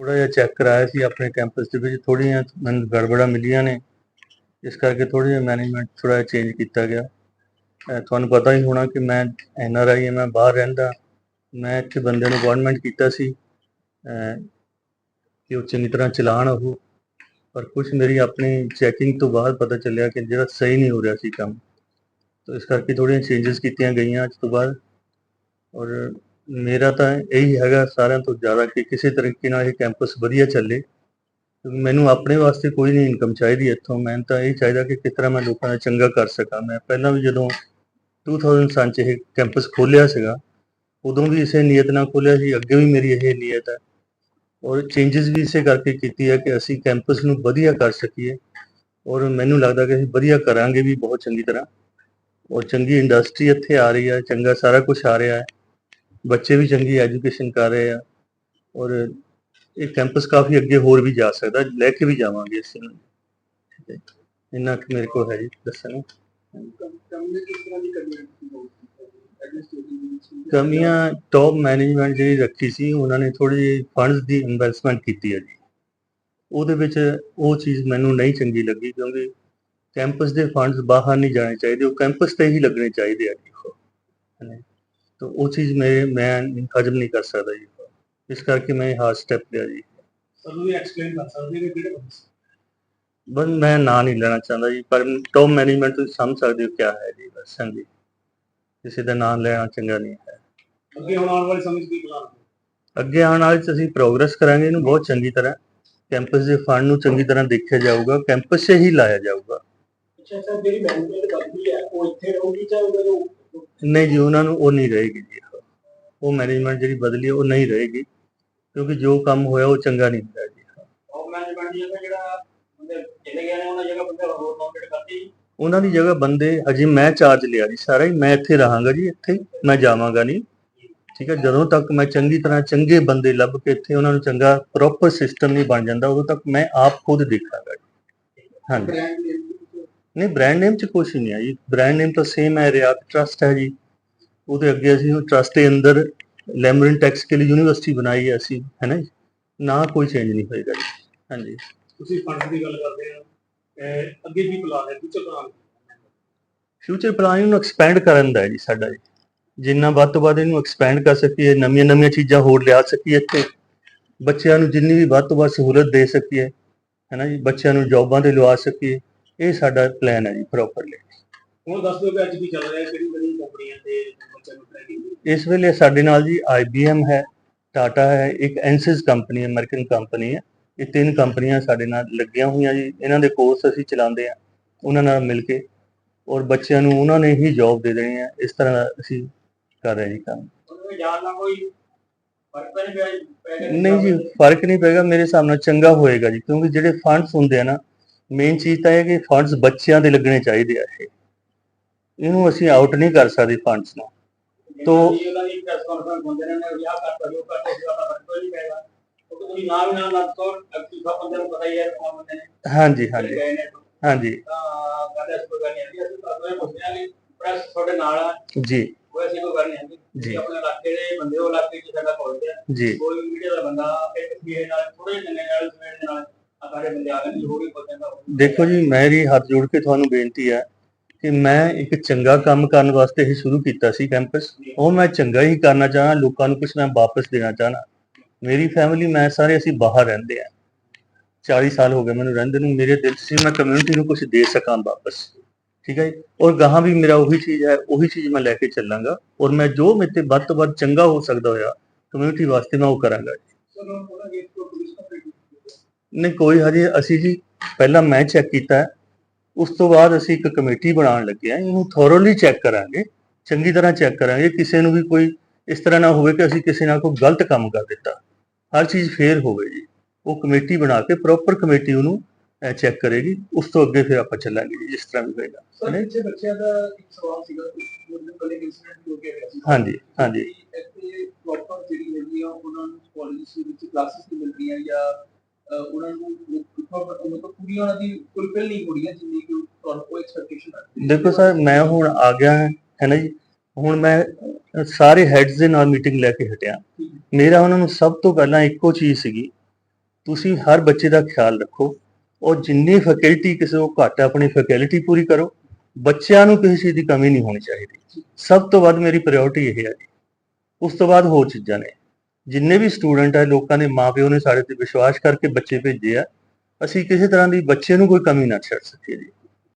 ਥੋੜਾ ਜਿਹਾ ਚੈੱਕ ਕਰਾਇਆ ਸੀ ਆਪਣੇ ਕੈਂਪਸ ਦੇ ਵਿੱਚ, ਥੋੜ੍ਹੀਆਂ ਮੈਨੂੰ ਗੜਬੜਾਂ ਮਿਲੀਆਂ ਨੇ। ਇਸ ਕਰਕੇ ਥੋੜ੍ਹਾ ਜਿਹਾ ਮੈਨੇਜਮੈਂਟ ਥੋੜਾ ਜਿਹਾ ਚੇਂਜ ਕੀਤਾ ਗਿਆ। ਤੁਹਾਨੂੰ ਪਤਾ ਹੀ ਹੋਣਾ ਕਿ ਮੈਂ ਐਨ ਆਰ ਆਈ ਹਾਂ, ਮੈਂ ਬਾਹਰ ਰਹਿੰਦਾ। ਮੈਂ ਇੱਥੇ ਬੰਦੇ ਨੂੰ ਅਪਾਇੰਟਮੈਂਟ ਕੀਤਾ ਸੀ। ਕਿ ਉਹ ਚੰਗੀ ਤਰ੍ਹਾਂ ਚਲਾਉਣ ਉਹ। ਪਰ ਕੁਝ ਮੇਰੀ ਆਪਣੀ ਚੈਕਿੰਗ ਤੋਂ ਬਾਅਦ ਪਤਾ ਚੱਲਿਆ ਕਿ ਜਿਹੜਾ ਸਹੀ ਨਹੀਂ ਹੋ ਰਿਹਾ ਸੀ ਕੰਮ। ਤਾਂ ਇਸ ਕਰਕੇ ਥੋੜ੍ਹੀਆਂ ਚੇਂਜਸ ਕੀਤੀਆਂ ਗਈਆਂ ਅੱਜ ਤੋਂ ਬਾਅਦ। ਔਰ ਮੇਰਾ ਤਾਂ ਇਹੀ ਹੈਗਾ ਸਾਰਿਆਂ ਤੋਂ ਜ਼ਿਆਦਾ ਕਿ ਕਿਸੇ ਤਰੀਕੇ ਨਾਲ ਇਹ ਕੈਂਪਸ ਵਧੀਆ ਚੱਲੇ। ਮੈਨੂੰ ਆਪਣੇ ਵਾਸਤੇ ਕੋਈ ਨਹੀਂ ਇਨਕਮ ਚਾਹੀਦੀ ਇੱਥੋਂ। ਮੈਂ ਤਾਂ ਇਹ ਚਾਹੀਦਾ ਕਿ ਕਿਸ ਤਰ੍ਹਾਂ ਮੈਂ ਲੋਕਾਂ ਦਾ ਚੰਗਾ ਕਰ ਸਕਾਂ। ਮੈਂ ਪਹਿਲਾਂ ਵੀ ਜਦੋਂ 2007 ਚ ਇਹ ਕੈਂਪਸ ਖੋਲ੍ਹਿਆ ਸੀਗਾ, ਉਦੋਂ ਵੀ ਇਸੇ ਨੀਅਤ ਨਾਲ ਖੋਲ੍ਹਿਆ ਸੀ। ਅੱਗੇ ਵੀ ਮੇਰੀ ਇਹ ਨੀਅਤ ਹੈ। ਔਰ ਚੇਂਜਸ ਵੀ ਇਸੇ ਕਰਕੇ ਕੀਤੀ ਹੈ ਕਿ ਅਸੀਂ ਕੈਂਪਸ ਨੂੰ ਵਧੀਆ ਕਰ ਸਕੀਏ। ਔਰ ਮੈਨੂੰ ਲੱਗਦਾ ਕਿ ਅਸੀਂ ਵਧੀਆ ਕਰਾਂਗੇ ਵੀ ਬਹੁਤ ਚੰਗੀ ਤਰ੍ਹਾਂ। ਔਰ ਚੰਗੀ ਇੰਡਸਟਰੀ ਇੱਥੇ ਆ ਰਹੀ ਹੈ, ਚੰਗਾ ਸਾਰਾ ਕੁਝ ਆ ਰਿਹਾ ਹੈ। ਬੱਚੇ ਵੀ ਚੰਗੀ ਐਜੂਕੇਸ਼ਨ ਕਰ ਰਹੇ ਆ ਔਰ ਇਹ ਕੈਂਪਸ ਕਾਫੀ ਅੱਗੇ ਹੋਰ ਵੀ ਜਾ ਸਕਦਾ, ਲੈ ਕੇ ਵੀ ਜਾਵਾਂਗੇ ਇਸ ਨੂੰ ਠੀਕ ਹੈ ਇੰਨਾ ਕੁ ਮੇਰੇ ਕੋਲ ਹੈ ਜੀ, ਦੱਸਣ ਕਮੀਆਂ ਟੌਪ ਮੈਨੇਜਮੈਂਟ ਜਿਹੜੀ ਰੱਖੀ ਸੀ, ਉਹਨਾਂ ਨੇ ਥੋੜੀ ਜਿਹੀ ਫੰਡਸ ਦੀ ਇਨਵੈਸਟਮੈਂਟ ਕੀਤੀ ਹੈ ਜੀ। ਉਹਦੇ ਵਿੱਚ ਉਹ ਚੀਜ਼ ਮੈਨੂੰ ਨਹੀਂ ਚੰਗੀ ਲੱਗੀ ਕਿਉਂਕਿ ਕੈਂਪਸ ਦੇ ਫੰਡਸ ਬਾਹਰ ਨਹੀਂ ਜਾਣੇ ਚਾਹੀਦੇ, ਉਹ ਕੈਂਪਸ ਤੇ ਹੀ ਲੱਗਣੇ ਚਾਹੀਦੇ ਆ ਜੀ। ਤਾਂ ਉਹ ਚੀਜ਼ ਮੈਂ ਮੈਂ ਹਜਮ ਨਹੀਂ ਕਰ ਸਕਦਾ ਜੀ। ਇਸ ਕਰਕੇ ਮੈਂ ਹਾਰਡ ਸਟੈਪ ਲਿਆ ਜੀ। ਸਾਨੂੰ ਵੀ ਐਕਸਪਲੇਨ ਕਰ ਸਕਦੇ ਨੇ ਕਿਹੜੇ ਬੰਦੇ? ਬਸ ਮੈਂ ਨਾਂ ਨਹੀਂ ਲੈਣਾ ਚਾਹੁੰਦਾ ਜੀ ਪਰ ਟੌਪ ਮੈਨੇਜਮੈਂਟ ਤੁਸੀਂ ਸਮਝ ਸਕਦੇ ਹੋ ਕਿਆ ਹੈ ਜੀ ਬਸ ਹਾਂਜੀ ਕਿਸੇ ਦਾ ਨਾਮ ਲੈਣਾ ਚੰਗਾ ਨਹੀਂ ਹੈ। ਅੱਗੇ ਹੁਣ ਆਉਣ ਵਾਲੇ ਸਮੇਂ ਕੀ ਪਲਾਨ ਅੱਗੇ ਆਉਣ ਵਾਲੇ 'ਚ ਅਸੀਂ ਪ੍ਰੋਗਰੈਸ ਕਰਾਂਗੇ ਇਹਨੂੰ ਬਹੁਤ ਚੰਗੀ ਤਰ੍ਹਾਂ। ਕੈਂਪਸ ਦੇ ਫੰਡ ਨੂੰ ਚੰਗੀ ਤਰ੍ਹਾਂ ਦੇਖਿਆ ਜਾਊਗਾ ਕੈਂਪਸ 'ਚ ਹੀ ਲਾਇਆ ਜਾਊਗਾ। ਅੱਛਾ ਸਰ ਜਿਹੜੀ ਮੈਨੇਜਮੈਂਟ ਕਰਦੀ ਹੈ ਉਹ ਇੱਥੇ ਰਹੂਗੀ ਚਾਹੇ ਉਹ ਨਹੀਂ ਜੀ ਉਹਨਾਂ ਨੂੰ ਉਹ ਨਹੀਂ ਰਹੇਗੀ ਜੀ। ਉਹ ਮੈਨੇਜਮੈਂਟ ਜਿਹੜੀ ਬਦਲੀ ਉਹ ਨਹੀਂ ਰਹੇਗੀ। ਕਿਉਂਕਿ ਜੋ ਕੰਮ ਹੋਇਆ ਉਹ ਚੰਗਾ ਨਹੀਂ ਹੋਇਆ ਜੀ। ਉਹ ਮੈਨੇਜਮੈਂਟ ਦੀ ਜਗ੍ਹਾ ਜਿਹੜਾ ਬੰਦੇ ਚਲੇ ਗਏ ਨੇ ਉਹਨਾਂ ਜਗ੍ਹਾ ਬੰਦੇ ਹੋਰ ਨੌਕਰੀ ਕਰਤੀ। ਉਹਨਾਂ ਦੀ ਜਗ੍ਹਾ ਬੰਦੇ ਅਜੇ ਮੈਂ ਚਾਰਜ ਲਿਆ ਜੀ ਸਾਰਾ ਹੀ। ਮੈਂ ਇੱਥੇ ਰਹਾਂਗਾ ਜੀ ਇੱਥੇ ਮੈਂ ਜਾਵਾਂਗਾ ਨਹੀਂ। ਠੀਕ ਹੈ ਜਦੋਂ ਤੱਕ ਮੈਂ ਚੰਗੀ ਤਰ੍ਹਾਂ ਚੰਗੇ ਬੰਦੇ ਲੱਭ ਕੇ ਇੱਥੇ ਉਹਨਾਂ ਨੂੰ ਚੰਗਾ ਪ੍ਰੋਪਰ ਸਿਸਟਮ ਨਹੀਂ ਬਣ ਜਾਂਦਾ ਉਦੋਂ ਤੱਕ ਮੈਂ ਆਪ ਖੁਦ ਦੇਖਾਂਗਾ ਹਾਂਜੀ। ਨਹੀਂ ਬ੍ਰਾਂਡ ਨੇਮ ਚ ਕੁਛ ਨਹੀਂ ਹੈ ਜੀ। ਬ੍ਰਾਂਡ ਨੇਮ ਤਾਂ ਸੇਮ ਹੈ ਰਿਆਤ ਟਰਸਟ ਹੈ ਜੀ। ਉਹਦੇ ਅੱਗੇ ਅਸੀਂ ਉਹ ਟਰਸਟ ਦੇ ਅੰਦਰ ਲੈਮਰਿਨ ਟੈਕਸ ਕੇ ਲਈ ਯੂਨੀਵਰਸਿਟੀ ਬਣਾਈ ਹੈ ਅਸੀਂ ਹੈ ਨਾ ਜੀ? ਨਾ ਕੋਈ ਚੇਂਜ ਨਹੀਂ ਹੋਏਗਾ ਜੀ। ਹਾਂਜੀ। ਤੁਸੀਂ ਫੰਡ ਦੀ ਗੱਲ ਕਰਦੇ ਆ ਅੱਗੇ ਕੀ ਪਲਾਨ ਹੈ ਫਿਊਚਰ ਪਲਾਨ ਫਿਊਚਰ ਪਲਾਨ ਨੂੰ ਐਕਸਪੈਂਡ ਕਰਨ ਦਾ ਹੈ ਜੀ ਸਾਡਾ ਜੀ। ਜਿੰਨਾ ਵੱਧ ਤੋਂ ਵੱਧ ਇਹਨੂੰ ਐਕਸਪੈਂਡ ਕਰ ਸਕੀਏ ਨਵੀਆਂ ਨਵੀਆਂ ਚੀਜ਼ਾਂ ਹੋਰ ਲਿਆ ਸਕੀਏ ਇੱਥੇ। ਬੱਚਿਆਂ ਨੂੰ ਜਿੰਨੀ ਵੀ ਵੱਧ ਤੋਂ ਵੱਧ ਸਹੂਲਤ ਦੇ ਸਕੀਏ ਹੈ ਨਾ ਜੀ? ਬੱਚਿਆਂ ਨੂੰ ਜੌਬਾਂ ਤੇ ਲਵਾ ਸਕੀਏ। ਇਹ ਸਾਡਾ ਪਲਾਨ ਹੈ ਜੀ ਪ੍ਰੋਪਰਲੀ ਹੁਣ ਦੱਸ ਦਿਓ ਕਿ ਅੱਜ ਕੀ ਚੱਲ ਰਿਹਾ ਕਿਹੜੀ ਕਿਹੜੀ ਕੰਪਨੀਆਂ ਤੇ ਬੱਚਿਆਂ ਨੂੰ ਟ੍ਰੇਨਿੰਗ ਇਸ ਵੇਲੇ ਸਾਡੇ ਨਾਲ ਜੀ IBM ਹੈ ਟਾਟਾ ਹੈ ਇੱਕ ਐਂਸਿਸ ਕੰਪਨੀ ਹੈ ਅਮਰੀਕਨ ਕੰਪਨੀ ਹੈ। ਇਹ ਤਿੰਨ ਕੰਪਨੀਆਂ ਸਾਡੇ ਨਾਲ ਲੱਗੀਆਂ ਹੋਈਆਂ ਜੀ। ਇਹਨਾਂ ਦੇ ਕੋਰਸ ਅਸੀਂ ਚਲਾਉਂਦੇ ਆ ਉਹਨਾਂ ਨਾਲ ਮਿਲ ਕੇ। ਔਰ ਬੱਚਿਆਂ ਨੂੰ ਉਹਨਾਂ ਨੇ ਹੀ ਜੌਬ ਦੇ ਦੇਣੀ ਹੈ ਇਸ ਤਰ੍ਹਾਂ ਅਸੀਂ ਕਰ ਰਹੇ ਜੀ ਕੰਮ। ਨਹੀਂ ਪੈਗਾ ਜੀ? ਫ਼ਰਕ ਨਹੀਂ ਪਏਗਾ। ਮੇਰੇ ਹਿਸਾਬ ਨਾਲ ਚੰਗਾ ਹੋਏਗਾ ਜੀ। ਕਿਉਂਕਿ ਜਿਹੜੇ ਫੰਡਸ ਹੁੰਦੇ ਆ ਨਾ ਮੇਨ ਚੀਜ਼ ਤਾਂ ਇਹ ਹੈ ਕਿ ਫੰਡਸ ਬੱਚਿਆਂ ਦੇ ਲੱਗਣੇ ਚਾਹੀਦੇ ਆ ਇਹ। ਇਹਨੂੰ ਅਸੀਂ ਆਊਟ ਨਹੀਂ ਕਰ ਸਕਦੇ ਫੰਡਸ ਨੂੰ। ਤੋਂ ਉਹਨਾਂ ਦੀ ਪ੍ਰੈਸ ਕਾਨਫਰੰਸ ਹੁੰਦੇ ਨੇ ਉਹ ਯਾ ਕਰਤਾ ਜੋ ਕਰਤਾ ਉਸ ਦਾ ਫ਼ਰਕ ਕੋਈ ਨਹੀਂ ਪੈਗਾ ਉਹ ਤਾਂ ਤੁਸੀਂ ਨਾਮ ਨਾਲ ਨਾਲ ਤੋਂ ਅੱਕੀ ਸਭ ਬੰਦੇ ਨੂੰ ਪਤਾ ਹੀ ਹੈ ਕੌਣ ਬੰਦੇ ਨੇ ਹਾਂਜੀ ਜਿਹੜੇ ਹਾਂਜੀ। ਗਏ ਨੇ ਹਾਂਜੀ। ਤਾਂ ਗੱਲ ਇਸ ਕੋਈ ਗੱਲ ਨਹੀਂ ਆਉਂਦੀ ਅਸੀਂ ਤੁਹਾਨੂੰ ਇਹ ਪੁੱਛਦੇ ਹਾਂ ਕਿ ਪ੍ਰੈਸ ਤੁਹਾਡੇ ਨਾਲ ਆ ਜੀ। ਕੋਈ ਅਸੀਂ ਕੋਈ ਗੱਲ ਨਹੀਂ ਆਉਂਦੀ ਜੀ। ਤੁਸੀਂ ਆਪਣੇ ਇਲਾਕੇ ਦੇ ਬੰਦੇ ਹੋ ਇਲਾਕੇ 'ਚ ਸਾਡਾ ਪਹੁੰਚਦੇ ਆ ਜੀ। ਕੋਈ ਵੀ ਮੀਡੀਆ ਦਾ ਬੰਦਾ, ਇੱਕ ਤਸਵੀਰ ਨਾਲ ਥੋੜੇ ਜਿੰਨੇ ਨਾਲ, ਸਵੇਰ ਦੇ ਨਾਲ ਜੋ ਦੇਖੋ ਜੀ ਮੇਰੀ ਹੱਥ ਜੋੜ ਕੇ ਤੁਹਾਨੂੰ ਬੇਨਤੀ ਹੈ ਕਿ ਮੈਂ ਇੱਕ ਚੰਗਾ ਕੰਮ ਕਰਨ ਵਾਸਤੇ ਹੀ ਸ਼ੁਰੂ ਕੀਤਾ ਸੀ ਕੈਂਪਸ। ਉਹ ਮੈਂ ਚੰਗਾ ਹੀ ਕਰਨਾ ਚਾਹਨਾ ਲੋਕਾਂ ਨੂੰ ਕੁਝ ਮੈਂ ਵਾਪਸ ਦੇਣਾ ਚਾਹਨਾ। ਮੇਰੀ ਫੈਮਿਲੀ ਮੈਂ ਸਾਰੇ ਅਸੀਂ ਬਾਹਰ ਰਹਿੰਦੇ ਆ 40 ਸਾਲ ਹੋ ਗਏ ਮੈਨੂੰ ਰਹਿੰਦੇ ਨੂੰ ਮੇਰੇ ਦਿਲ ਸੀ ਮੈਂ ਕਮਿਊਨਿਟੀ ਨੂੰ ਕੁਝ ਦੇ ਸਕਾਂ ਵਾਪਸ। ਠੀਕ ਹੈ ਜੀ? ਔਰ ਗਾਹਾਂ ਵੀ ਮੇਰਾ ਉਹੀ ਚੀਜ਼ ਹੈ ਉਹੀ ਚੀਜ਼ ਮੈਂ ਲੈ ਕੇ ਚੱਲਾਂਗਾ। ਔਰ ਮੈਂ ਜੋ ਮੇਰੇ ਤੇ ਵੱਧ ਤੋਂ ਵੱਧ ਚੰਗਾ ਹੋ ਸਕਦਾ ਹੋਇਆ ਕਮਿਊਨਿਟੀ ਵਾਸਤੇ ਮੈਂ ਉਹ ਕਰਾਂਗਾ ਸਰ ਉਹਨਾਂ ਦੇ ਤੋਂ ਪੁਲਿਸ ਕੰਪਲੀਟ ਨਹੀਂ ਕੋਈ ਹਜੇ ਅਸੀਂ ਜੀ ਪਹਿਲਾਂ ਮੈਂ ਚੈੱਕ ਕੀਤਾ ਉਸ ਤੋਂ ਬਾਅਦ ਅਸੀਂ ਇੱਕ ਕਮੇਟੀ ਬਣਾਉਣ ਲੱਗੇ ਹਾਂ ਇਹਨੂੰ ਥੋਰੋਲੀ ਚੈੱਕ ਕਰਾਂਗੇ ਚੰਗੀ ਤਰ੍ਹਾਂ ਚੈੱਕ ਕਰਾਂਗੇ ਕਿਸੇ ਨੂੰ ਵੀ ਕੋਈ ਇਸ ਤਰ੍ਹਾਂ ਨਾ ਹੋਵੇ ਕਿ ਅਸੀਂ ਕਿਸੇ ਨਾਲ ਕੋਈ ਗਲਤ ਕੰਮ ਕਰ ਦਿੱਤਾ। ਹਰ ਚੀਜ਼ ਫੇਰ ਹੋਵੇ ਜੀ ਉਹ ਕਮੇਟੀ ਬਣਾ ਕੇ ਪ੍ਰੋਪਰ ਕਮੇਟੀ ਉਹਨੂੰ ਚੈੱਕ ਕਰੇਗੀ ਉਸ ਤੋਂ ਅੱਗੇ ਫਿਰ ਆਪਾਂ ਚੱਲਾਂਗੇ ਜੀ ਜਿਸ ਤਰ੍ਹਾਂ ਵੀ ਹੋਏਗਾ। ਸਰ? ਪਿੱਛੇ ਬੱਚਿਆਂ ਦਾ ਇੱਕ ਸਵਾਲ ਸੀਗਾ ਉਹਦੇ ਕੋਲ ਇੱਕ ਇਨਸੀਡੈਂਟ ਹੋ ਗਿਆ ਸੀ। ਹਾਂਜੀ ਹਾਂਜੀ। ਇੱਥੇ ਪ੍ਰੋਪਰ ਜਿਹੜੀ ਹੈਗੀ ਆ ਉਹਨਾਂ ਨੂੰ ਕਾਲਜ ਵਿੱਚ ਕਲਾਸਿਸ ਮਿਲ ਰਹੀਆਂ ਜਾਂ ਉਹਨਾਂ ਨੂੰ ਮਤਲਬ ਪੂਰੀ ਉਹਨਾਂ ਦੀ ਫੁੱਲਫਿਲ ਨਹੀਂ ਹੋ ਰਹੀਆਂ ਜਿੰਨੀ ਕਿ ਤੁਹਾਨੂੰ ਕੋਈ ਐਕਸਪੈਕਟੇਸ਼ਨ ਹੈ। ਦੇਖੋ ਸਰ ਮੈਂ ਹੁਣ ਆ ਗਿਆ ਹਾਂ, ਹੈ ਨਾ ਜੀ? ਹੁਣ ਮੈਂ ਸਾਰੇ ਹੈਡਸ ਦੇ ਨਾਲ ਮੀਟਿੰਗ ਲੈ ਕੇ ਹਟਿਆ। ਮੇਰਾ ਉਹਨਾਂ ਨੂੰ ਸਭ ਤੋਂ ਪਹਿਲਾਂ ਇੱਕੋ ਚੀਜ਼ ਸੀਗੀ ਤੁਸੀਂ ਹਰ ਬੱਚੇ ਦਾ ਖਿਆਲ ਰੱਖੋ ਔਰ ਜਿੰਨੀ ਫੈਕਲਟੀ ਕਿਸੇ ਨੂੰ ਘੱਟ ਆਪਣੀ ਫੈਕਲਟੀ ਪੂਰੀ ਕਰੋ ਬੱਚਿਆਂ ਨੂੰ ਕਿਸੇ ਚੀਜ਼ ਦੀ ਕਮੀ ਨਹੀਂ ਹੋਣੀ ਚਾਹੀਦੀ। ਸਭ ਤੋਂ ਵੱਧ ਮੇਰੀ ਪ੍ਰਾਇੋਰਟੀ ਇਹ ਹੈ ਉਸ ਤੋਂ ਬਾਅਦ ਹੋਰ ਚੀਜ਼ਾਂ ਨੇ। ਜਿੰਨੇ ਵੀ ਸਟੂਡੈਂਟ ਆ, ਲੋਕਾਂ ਦੇ ਮਾਪਿਓ ਨੇ ਸਾਡੇ ਤੇ ਵਿਸ਼ਵਾਸ ਕਰਕੇ ਬੱਚੇ ਭੇਜੇ ਆ, ਅਸੀਂ ਕਿਸੇ ਤਰ੍ਹਾਂ ਦੀ ਬੱਚੇ ਨੂੰ ਕੋਈ ਕਮੀ ਨਾ ਛੱਡ ਸਕੀਏ ਜੀ।